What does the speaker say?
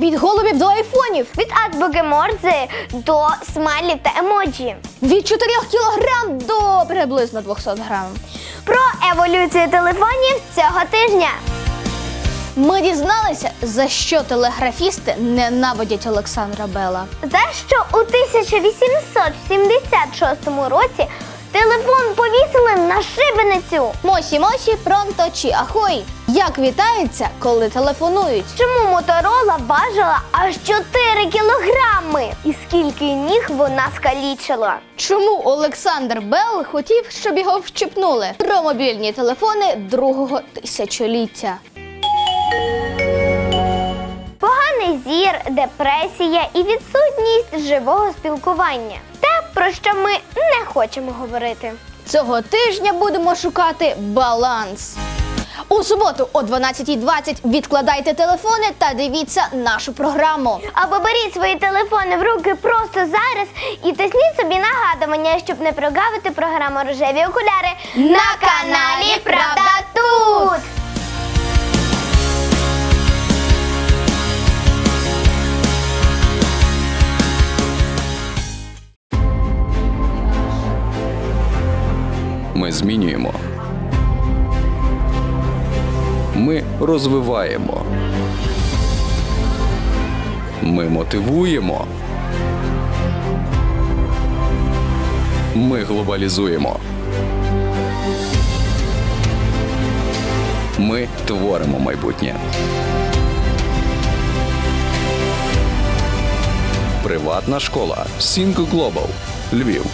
Від голубів до айфонів. Від Морзе до смайлів та емоджі. Від 4 кілограм до приблизно 200 грам. Про еволюцію телефонів цього тижня. Ми дізналися, за що телеграфісти ненавидять Олександра Бела. За що у 1876 році телефон повісили на шибеницю? Мосі Мосі, пронто чи ахой. Як вітаються, коли телефонують? Чому Моторола важила аж 4 кілограми? І скільки ніг вона скалічила? Чому Олександр Бел хотів, щоб його вщипнули? Про мобільні телефони другого тисячоліття. Поганий зір, депресія і відсутність живого спілкування. Те, про що ми не хочемо говорити. Цього тижня будемо шукати баланс. У суботу о 12.20 відкладайте телефони та дивіться нашу програму. Або беріть свої телефони в руки просто зараз і тисніть собі нагадування, щоб не прогавити програму Рожеві окуляри на каналі Правда тут. Ми змінюємо. Ми розвиваємо. Ми мотивуємо. Ми глобалізуємо. Ми творимо майбутнє. Приватна школа Sync Global. Львів.